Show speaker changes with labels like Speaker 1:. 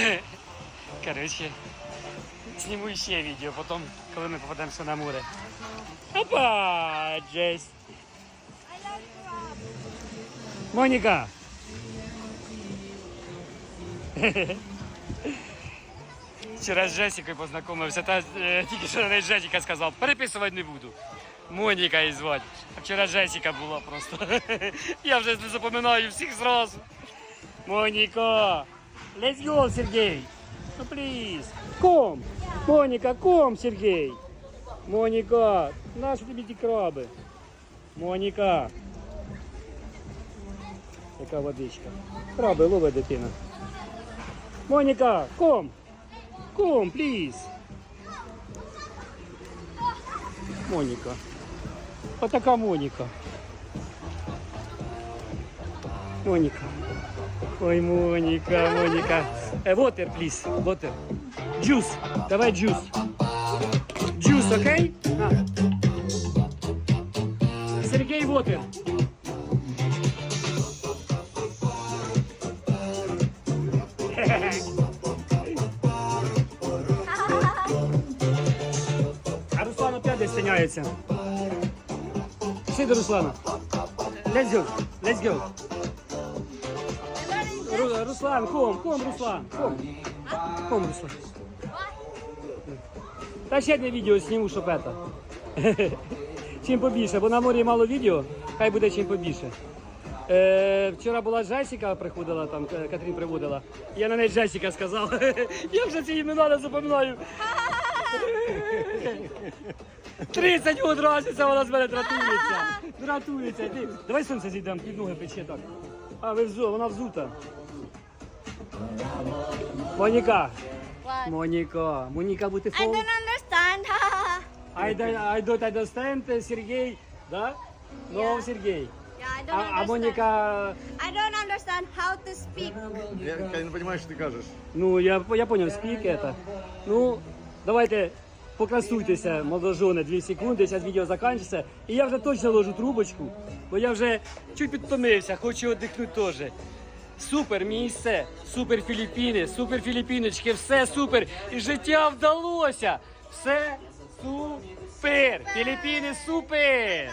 Speaker 1: Короче, сниму ще відео, потім, коли ми попадемося на море. Опа, Джесь. Моніка. Вчора з Джесікою познайомився, та е, тільки що на неї Джесіка сказав, переписувати не буду. Моніка її звати. А вчора Джесіка була просто. Я вже не запам'ятаю всіх зразу. Моніка! Let's go, Сергій! Ну, please! Ком! Моніка, ком, Сергій! Моніка! Наші тобі ті краби? Моніка! Яка водичка? Краби, лови дитина. Моніка, ком! Ком, please! Моніка. Отака Моніка. Моніка. Ой, Моніка, Моніка. Е, water, please. Water. Juice. Давай juice. Juice, окей? На. Сергій, water. А Руслан опять десь тиняється. До Руслана. Let's go. Let's go. Ру- Руслан, ком, ком, Руслан, ком. Ком, Руслан. Та ще одне відео зніму, щоб это. Чим побільше, бо на морі мало відео, хай буде чим побільше. Е, вчора була Джесіка, приходила там, Катрін приводила. Я на неї Джесіка сказав. Я вже ці імена не запам'ятаю. 30 год разниця, вона з мене дратується. Дратується. Давай сонце зійдемо, під ноги пече так. А, ви взу, вона взута. Моніка.
Speaker 2: What?
Speaker 1: Моніка. Моніка
Speaker 2: I don't understand.
Speaker 1: I don't, I don't understand, uh, Сергій. Да? No,
Speaker 2: Yeah.
Speaker 1: Сергій.
Speaker 2: yeah, I don't
Speaker 1: А, а
Speaker 2: understand.
Speaker 1: Моніка,
Speaker 2: I don't understand how to speak.
Speaker 3: Я, я не розумію, що ти кажеш.
Speaker 1: ну я, я понял, speak это. Ну, давайте покрасуйтеся, молодожони, 2 секунди, зараз відео закінчиться. І я вже точно ложу трубочку, бо я вже чуть підтомився, хочу віддихнути теж. Супер місце, супер Філіппіни, супер Філіппіночки, все супер. І життя вдалося. Все супер. Філіппіни супер.